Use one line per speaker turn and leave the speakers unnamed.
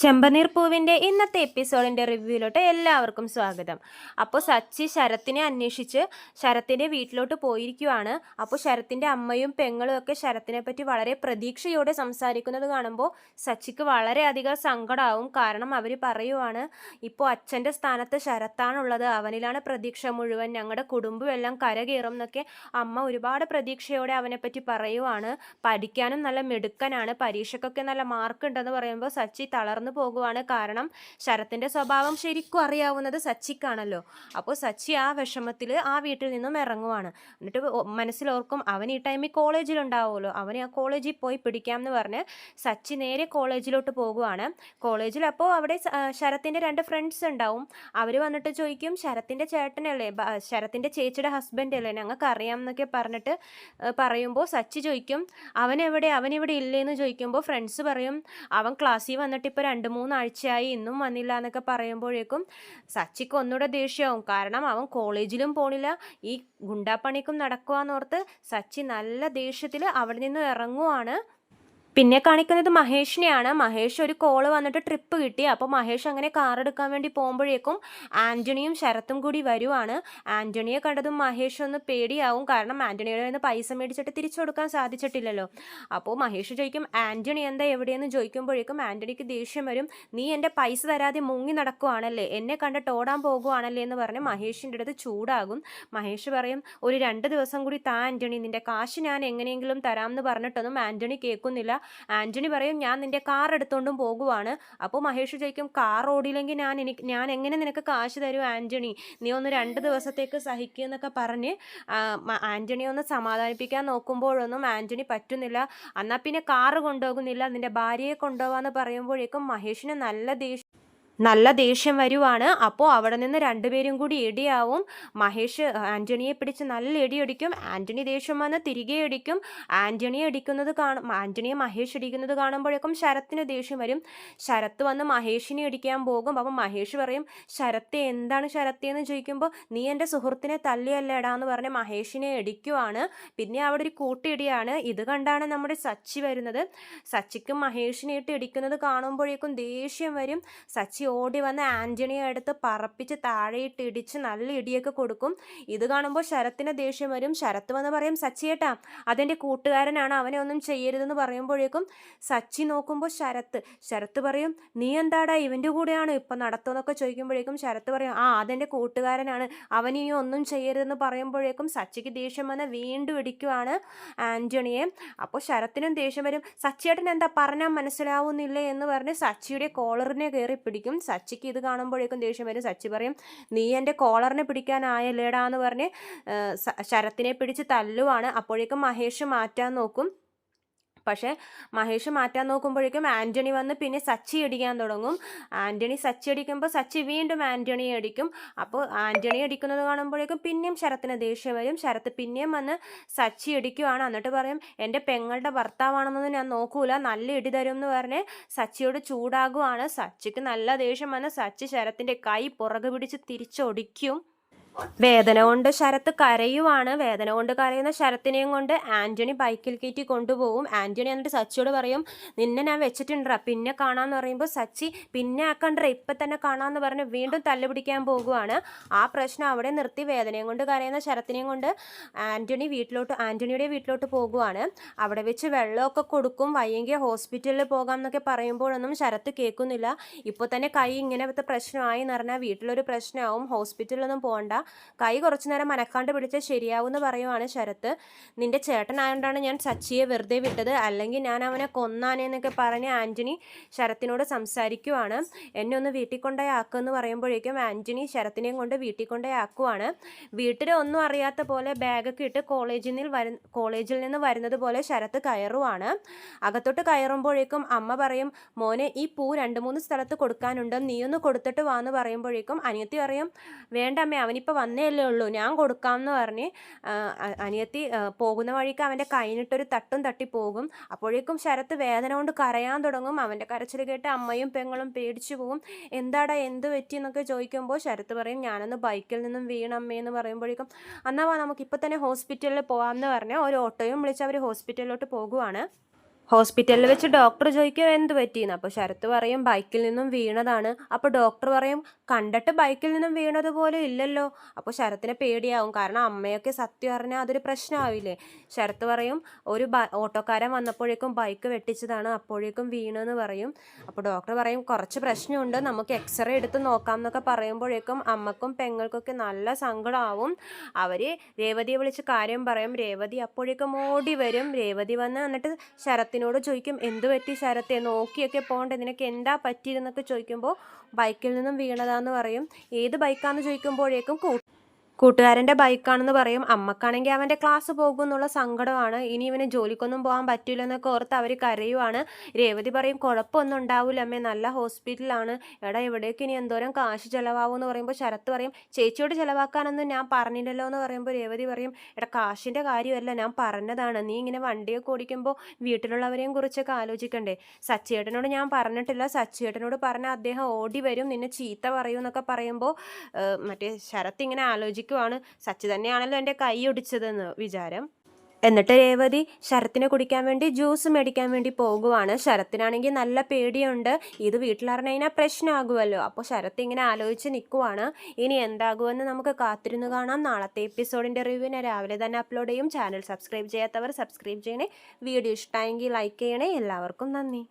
ചെമ്പനീർ പൂവിന്റെ ഇന്നത്തെ എപ്പിസോഡിന്റെ റിവ്യൂയിലോട്ട് എല്ലാവർക്കും സ്വാഗതം. അപ്പോൾ സച്ചി ശരത്തിനെ അന്വേഷിച്ച് ശരത്തിന്റെ വീട്ടിലോട്ട് പോയിരിക്കുവാണ്. അപ്പോൾ ശരത്തിന്റെ അമ്മയും പെങ്ങളും ഒക്കെ ശരത്തിനെ പറ്റി വളരെ പ്രതീക്ഷയോടെ സംസാരിക്കുന്നത് കാണുമ്പോൾ സച്ചിക്ക് വളരെയധികം സങ്കടമാവും കാരണം അവർ പറയുവാണ് ഇപ്പോൾ അച്ഛന്റെ സ്ഥാനത്ത് ശരത്താണുള്ളത്. അവനിലാണ് പ്രതീക്ഷ മുഴുവൻ. ഞങ്ങളുടെ കുടുംബം എല്ലാം കരകയറും എന്നൊക്കെ അമ്മ ഒരുപാട് പ്രതീക്ഷയോടെ അവനെപ്പറ്റി പറ്റി പറയുവാണ്. പഠിക്കാനും നല്ല മിടുക്കനാണ്. പരീക്ഷയ്ക്കൊക്കെ നല്ല മാർക്ക് ഉണ്ടെന്ന് പറയുമ്പോൾ സച്ചി തളർന്നു പോകുവാണ്. കാരണം ശരത്തിന്റെ സ്വഭാവം ശരിക്കും അറിയാവുന്നത് സച്ചിക്കാണല്ലോ. അപ്പോൾ സച്ചി ആ വിഷമത്തിൽ ആ വീട്ടിൽ നിന്നും ഇറങ്ങുവാണ്. എന്നിട്ട് മനസ്സിലോർക്കും അവൻ ഈ ടൈമിൽ കോളേജിലുണ്ടാവുമല്ലോ. അവനെ ആ കോളേജിൽ പോയി പിടിക്കാം എന്ന് പറഞ്ഞ് സച്ചി നേരെ കോളേജിലോട്ട് പോകുവാണ്. കോളേജിൽ അപ്പോൾ അവിടെ ശരത്തിന്റെ രണ്ട് ഫ്രണ്ട്സ് ഉണ്ടാവും. അവർ വന്നിട്ട് ചോദിക്കും ശരത്തിന്റെ ചേട്ടനല്ലേ? ശരത്തിന്റെ ചേച്ചിയുടെ ഹസ്ബൻഡ് അല്ലേ? ഞങ്ങൾക്ക് അറിയാം എന്നൊക്കെ പറഞ്ഞിട്ട് പറയുമ്പോൾ സച്ചി ചോദിക്കും അവൻ എവിടെ? അവൻ ഇവിടെ ഇല്ലേന്ന് ചോദിക്കുമ്പോൾ ഫ്രണ്ട്സ് പറയും അവൻ ക്ലാസ്സിൽ വന്നിട്ട് ഇപ്പോൾ രണ്ട് മൂന്നാഴ്ചയായി ഇന്നും വന്നില്ല എന്നൊക്കെ പറയുമ്പോഴേക്കും സച്ചിക്ക് ഒന്നുകൂടെ ദേഷ്യമാവും. കാരണം അവൻ കോളേജിലും പോണില്ല. ഈ ഗുണ്ടാപ്പണിക്കും നടക്കുക എന്നോർത്ത് സച്ചി നല്ല ദേഷ്യത്തിൽ അവിടെ നിന്ന് ഇറങ്ങുവാണ്. പിന്നെ കാണിക്കുന്നത് മഹേഷിനെയാണ്. മഹേഷ് ഒരു കോൾ വന്നിട്ട് ട്രിപ്പ് കിട്ടി. അപ്പോൾ മഹേഷ് അങ്ങനെ കാർ എടുക്കാൻ വേണ്ടി പോകുമ്പോഴേക്കും ആന്റണിയും ശരത്തും കൂടി വരുവാണ്. ആന്റണിയെ കണ്ടതും മഹേഷ് ഒന്ന് പേടിയാവും. കാരണം ആന്റണിയുടെ നിന്ന് പൈസ മേടിച്ചിട്ട് തിരിച്ചു കൊടുക്കാൻ സാധിച്ചിട്ടില്ലല്ലോ. അപ്പോൾ മഹേഷ് ചോദിക്കും ആന്റണി എന്താ എവിടെയെന്ന്? ചോദിക്കുമ്പോഴേക്കും ആന്റണിക്ക് ദേഷ്യം വരും. നീ എന്റെ പൈസ തരാതെ മുങ്ങി നടക്കുവാണല്ലേ? എന്നെ കണ്ടിട്ട് ഓടാൻ പോകുവാണല്ലേ? എന്ന് പറഞ്ഞ് മഹേഷിന്റെ അടുത്ത് ചൂടാകും. മഹേഷ് പറയും ഒരു രണ്ട് ദിവസം കൂടി താ ആന്റണി നിന്റെ കാശ് ഞാൻ എങ്ങനെയെങ്കിലും തരാമെന്ന് പറഞ്ഞിട്ടൊന്നും ആന്റണി കേൾക്കുന്നില്ല. ആന്റണി പറയും ഞാൻ നിന്റെ കാർ എടുത്തുകൊണ്ടും പോകുവാണ്. അപ്പോൾ മഹേഷ് ചോദിക്കും കാർ ഓടിയില്ലെങ്കിൽ ഞാൻ എനിക്ക് ഞാൻ എങ്ങനെ നിനക്ക് കാശ് തരും ആന്റണി നീ ഒന്ന് രണ്ട് ദിവസത്തേക്ക് സഹിക്കുക എന്നൊക്കെ പറഞ്ഞ് ആന്റണി ഒന്ന് സമാധാനിപ്പിക്കാൻ നോക്കുമ്പോഴൊന്നും ആന്റണി പറ്റുന്നില്ല. എന്നാൽ പിന്നെ കാറ് കൊണ്ടുപോകുന്നില്ല നിന്റെ ഭാര്യയെ കൊണ്ടുപോകാമെന്ന് പറയുമ്പോഴേക്കും മഹേഷിന് നല്ല ദേഷ്യം നല്ല ദേഷ്യം വരുവാണ്. അപ്പോൾ അവിടെ നിന്ന് രണ്ടുപേരും കൂടി ഇടിയാവും. മഹേഷ് ആന്റണിയെ പിടിച്ച് നല്ല ഇടിയടിക്കും ആന്റണി ദേഷ്യം വന്ന് തിരികെ അടിക്കും ആന്റണിയെ അടിക്കുന്നത് കാണും ആന്റണിയെ മഹേഷ് അടിക്കുന്നത് കാണുമ്പോഴേക്കും ശരത്തിന് ദേഷ്യം വരും. ശരത്ത് വന്ന് മഹേഷിനെ അടിക്കാൻ പോകും. അപ്പം മഹേഷ് പറയും ശരത്തെ എന്താണ് ശരത്തെ? എന്ന് ചോദിക്കുമ്പോൾ നീ എന്റെ സുഹൃത്തിനെ തല്ലിയല്ലേടാ എന്ന് പറഞ്ഞ് മഹേഷിനെ അടിക്കുവാണ് പിന്നെ അവിടെ ഒരു കൂട്ടിയിടിയാണ് ഇത് കണ്ടാണ് നമ്മുടെ സച്ചി വരുന്നത്. സച്ചിക്കും മഹേഷിനെ ഇട്ട് ഇടിക്കുന്നത് കാണുമ്പോഴേക്കും ദേഷ്യം വരും. സച്ചി ഓടി വന്ന് ആന്റണിയെ എടുത്ത് പറപ്പിച്ച് താഴെയിട്ട് ഇടിച്ച് നല്ല ഇടിയൊക്കെ കൊടുക്കും. ഇത് കാണുമ്പോൾ ശരത്തിന് ദേഷ്യം വരും. ശരത്ത് വന്ന് പറയും സച്ചിയേട്ടാ അതെന്റെ കൂട്ടുകാരനാണ് അവനെ ഒന്നും ചെയ്യരുതെന്ന് പറയുമ്പോഴേക്കും സച്ചി നോക്കുമ്പോൾ ശരത്ത് ശരത്ത് പറയും നീ എന്താടാ ഇവന്റെ കൂടെയാണ് ഇപ്പം നടത്തുമെന്നൊക്കെ ചോദിക്കുമ്പോഴേക്കും ശരത്ത് പറയും ആ അതെന്റെ കൂട്ടുകാരനാണ് അവൻ ഒന്നും ചെയ്യരുതെന്ന് പറയുമ്പോഴേക്കും സച്ചിക്ക് ദേഷ്യം വന്ന് വീണ്ടും ഇടിക്കുവാണ് ആന്റണിയെ അപ്പോൾ ശരത്തിനും ദേഷ്യം വരും സച്ചിയേട്ടൻ എന്താ പറഞ്ഞാൽ മനസ്സിലാവുന്നില്ലേ? എന്ന് പറഞ്ഞ് സച്ചിയുടെ കോളറിനെ കയറി പിടിക്കും. സച്ചിക്ക് ഇത് കാണുമ്പോഴേക്കും ദേഷ്യം വരും. സച്ചി പറയും നീ എന്റെ കോളറിനെ പിടിക്കാനായല്ലേടാ എന്ന് പറഞ്ഞ് ശരത്തിനെ പിടിച്ച് തല്ലുവാണ്. അപ്പോഴേക്കും മഹേഷ് മാറ്റാൻ നോക്കും. പക്ഷേ മഹേഷ് മാറ്റാൻ നോക്കുമ്പോഴേക്കും ആന്റണി വന്ന് പിന്നെ സച്ചി അടിക്കാൻ തുടങ്ങും. ആന്റണി സച്ചി അടിക്കുമ്പോൾ സച്ചി വീണ്ടും ആന്റണിയെ അടിക്കും. അപ്പോൾ ആന്റണി അടിക്കുന്നത് കാണുമ്പോഴേക്കും പിന്നെയും ശരത്തിന് ദേഷ്യം വരും. ശരത്ത് പിന്നെയും വന്ന് സച്ചി അടിക്കുവാണ്. എന്നിട്ട് പറയും എന്റെ പെങ്ങളുടെ ഭർത്താവാണെന്നൊന്നും ഞാൻ നോക്കൂല. നല്ല ഇടി തരും എന്ന് പറഞ്ഞ് സച്ചിയോട് ചൂടാകുവാണ്. സച്ചിക്ക് നല്ല ദേഷ്യം വന്ന് സച്ചി ശരത്തിന്റെ കൈ പുറകു പിടിച്ച് തിരിച്ചൊടിക്കും. വേദന കൊണ്ട് ശരത്ത് കരയുവാണ്. വേദന കൊണ്ട് കരയുന്ന ശരത്തിനെയും കൊണ്ട് ആന്റണി ബൈക്കിൽ കയറ്റി കൊണ്ടുപോകും. ആന്റണി എന്നിട്ട് സച്ചിയോട് പറയും നിന്നെ ഞാൻ വെച്ചിട്ടുണ്ടാ പിന്നെ കാണാന്ന് പറയുമ്പോൾ സച്ചി പിന്നെ ആക്കണ്ട. ഇപ്പം തന്നെ കാണാമെന്ന് പറഞ്ഞ് വീണ്ടും തല്ലുപിടിക്കാൻ പോകുവാണ്. ആ പ്രശ്നം അവിടെ നിർത്തി വേദനയും കൊണ്ട് കരയുന്ന ശരത്തിനെയും കൊണ്ട് ആന്റണി വീട്ടിലോട്ട് ആന്റണിയുടെ വീട്ടിലോട്ട് പോകുവാണ്. അവിടെ വെച്ച് വെള്ളമൊക്കെ കൊടുക്കും. വയ്യെങ്കിൽ ഹോസ്പിറ്റലിൽ പോകാം എന്നൊക്കെ പറയുമ്പോഴൊന്നും ശരത്ത് കേൾക്കുന്നില്ല. ഇപ്പോൾ തന്നെ കൈ ഇങ്ങനത്തെ പ്രശ്നമായി എന്ന് പറഞ്ഞാൽ വീട്ടിലൊരു പ്രശ്നമാവും. ഹോസ്പിറ്റലിലൊന്നും പോകണ്ട. കൈ കുറച്ചു നേരം മനക്കാണ്ട് പിടിച്ചാൽ ശരിയാവും എന്ന് പറയുവാണ് ശരത്ത്. നിന്റെ ചേട്ടനായതുകൊണ്ടാണ് ഞാൻ സച്ചിയെ വെറുതെ വിട്ടത്. അല്ലെങ്കിൽ ഞാൻ അവനെ കൊന്നാനേന്നൊക്കെ പറഞ്ഞ് ആന്റണി ശരത്തിനോട് സംസാരിക്കുവാണ്. എന്നെ ഒന്ന് വീട്ടിൽ കൊണ്ടേ ആക്കുമെന്ന് പറയുമ്പോഴേക്കും ആന്റണി ശരത്തിനെയും കൊണ്ട് വീട്ടിൽ കൊണ്ടേ ആക്കുവാണ്. വീട്ടിൽ ഒന്നും അറിയാത്ത പോലെ ബാഗൊക്കെ ഇട്ട് കോളേജിൽ നിന്ന് വരു കോളേജിൽ നിന്ന് വരുന്നത് പോലെ ശരത്ത് കയറുവാണ്. അകത്തോട്ട് കയറുമ്പോഴേക്കും അമ്മ പറയും മോനെ ഈ പൂ രണ്ട് മൂന്ന് സ്ഥലത്ത് കൊടുക്കാനുണ്ട്. നീ ഒന്ന് കൊടുത്തിട്ട് വാന്ന് പറയുമ്പോഴേക്കും അനിയത്തി പറയും വേണ്ട അമ്മേ അവനിപ്പോൾ വന്നേ അല്ലേ ഉള്ളൂ. ഞാൻ കൊടുക്കാമെന്ന് പറഞ്ഞ് അനിയത്തി പോകുന്ന വഴിക്ക് അവന്റെ കൈനിട്ടൊരു തട്ടും തട്ടി പോകും. അപ്പോഴേക്കും ശരത്ത് വേദന കൊണ്ട് കരയാൻ തുടങ്ങും. അവന്റെ കരച്ചിൽ കേട്ട് അമ്മയും പെങ്ങളും പേടിച്ചു പോകും എന്താടാ എന്ത് പറ്റി എന്നൊക്കെ ചോദിക്കുമ്പോൾ ശരത്ത് പറയും ഞാനൊന്ന് ബൈക്കിൽ നിന്നും വീണമ്മയെന്ന് പറയുമ്പോഴേക്കും എന്നാ നമുക്കിപ്പോൾ തന്നെ ഹോസ്പിറ്റലിൽ പോകാമെന്ന് പറഞ്ഞ് ഒരു ഓട്ടോയും വിളിച്ച് അവർ ഹോസ്പിറ്റലിലോട്ട് പോകുവാണ്. ഹോസ്പിറ്റലിൽ വെച്ച് ഡോക്ടർ ചോദിക്കും എന്ത് പറ്റിയെന്ന്? അപ്പോൾ ശരത്ത് പറയും ബൈക്കിൽ നിന്നും വീണതാണ്. അപ്പോൾ ഡോക്ടർ പറയും കണ്ടിട്ട് ബൈക്കിൽ നിന്നും വീണതുപോലെ ഇല്ലല്ലോ. അപ്പോൾ ശരത്തിനെ പേടിയാവും കാരണം അമ്മയൊക്കെ സത്യം അറിഞ്ഞാൽ അതൊരു പ്രശ്നമാവില്ലേ ശരത്ത് പറയും ഒരു ഓട്ടോക്കാരൻ വന്നപ്പോഴേക്കും ബൈക്ക് വെട്ടിച്ചതാണ് അപ്പോഴേക്കും വീണെന്ന് പറയും. അപ്പോൾ ഡോക്ടർ പറയും കുറച്ച് പ്രശ്നമുണ്ട് നമുക്ക് എക്സ്റേ എടുത്ത് നോക്കാം എന്നൊക്കെ പറയുമ്പോഴേക്കും അമ്മക്കും പെങ്ങൾക്കൊക്കെ നല്ല സങ്കടമാവും അവർ രേവതിയെ വിളിച്ച് കാര്യം പറയും രേവതി അപ്പോഴേക്കും ഓടി വരും. രേവതി വന്ന് എന്നിട്ട് ശരത്തിനോട് ചോദിക്കും എന്ത് പറ്റി ശരത്തെ നോക്കിയൊക്കെ പോകണ്ടേ നിനക്ക് എന്താ പറ്റിയതെന്നൊക്കെ ചോദിക്കുമ്പോൾ ബൈക്കിൽ നിന്നും വീണതാന്ന് പറയും. ഏത് ബൈക്കാന്ന് ചോദിക്കുമ്പോഴേക്കും കൂട്ടുകാരന്റെ ബൈക്കാണെന്ന് പറയും. അമ്മക്കാണെങ്കിൽ അവന്റെ ക്ലാസ് പോകും എന്നുള്ള സങ്കടമാണ്. ഇനി ഇവന് ജോലിക്കൊന്നും പോകാൻ പറ്റില്ല എന്നൊക്കെ ഓർത്ത് അവർ കരയുവാണ്. രേവതി പറയും കുഴപ്പമൊന്നും ഉണ്ടാവില്ല അമ്മേ നല്ല ഹോസ്പിറ്റലാണ്. എടാ ഇവിടേക്ക് ഇനി എന്തോരം കാശ് ചിലവാകും എന്ന് പറയുമ്പോൾ ശരത്ത് പറയും ചേച്ചിയോട് ചിലവാക്കാനൊന്നും ഞാൻ പറഞ്ഞില്ലല്ലോ എന്ന് പറയുമ്പോൾ രേവതി പറയും എടാ കാശിന്റെ കാര്യമല്ല ഞാൻ പറഞ്ഞതാണ്. നീ ഇങ്ങനെ വണ്ടിയൊക്കെ ഓടിക്കുമ്പോൾ വീട്ടിലുള്ളവരെയും കുറിച്ചൊക്കെ ആലോചിക്കണ്ടേ? സച്ചേട്ടനോട് ഞാൻ പറഞ്ഞിട്ടില്ല. സച്ചേട്ടനോട് പറഞ്ഞാൽ അദ്ദേഹം ഓടി വരും. നിന്നെ ചീത്ത പറയും എന്നൊക്കെ പറയുമ്പോൾ മറ്റേ ശരത്ത് ഇങ്ങനെ ആലോചിക്കുവാണ് സച്ച് തന്നെയാണല്ലോ എന്റെ കൈ ഒടിച്ചതെന്ന് വിചാരം. എന്നിട്ട് രേവതി ശരത്തിനെ കുടിക്കാൻ വേണ്ടി ജ്യൂസ് മേടിക്കാൻ വേണ്ടി പോകുവാണ്. ശരത്തിനാണെങ്കിൽ നല്ല പേടിയുണ്ട്. ഇത് വീട്ടിലറിഞ്ഞു കഴിഞ്ഞാൽ പ്രശ്നമാകുമല്ലോ. അപ്പോൾ ശരത്ത് ഇങ്ങനെ ആലോചിച്ച് നിൽക്കുവാണ് ഇനി എന്താകുമെന്ന് നമുക്ക് കാത്തിരുന്ന് കാണാം. നാളത്തെ എപ്പിസോഡിന്റെ റിവ്യൂ ഞാൻ രാവിലെ തന്നെ അപ്ലോഡ് ചെയ്യും. ചാനൽ സബ്സ്ക്രൈബ് ചെയ്യാത്തവർ സബ്സ്ക്രൈബ് ചെയ്യണേ. വീഡിയോ ഇഷ്ടമായെങ്കിൽ ലൈക്ക് ചെയ്യണേ. എല്ലാവർക്കും നന്ദി.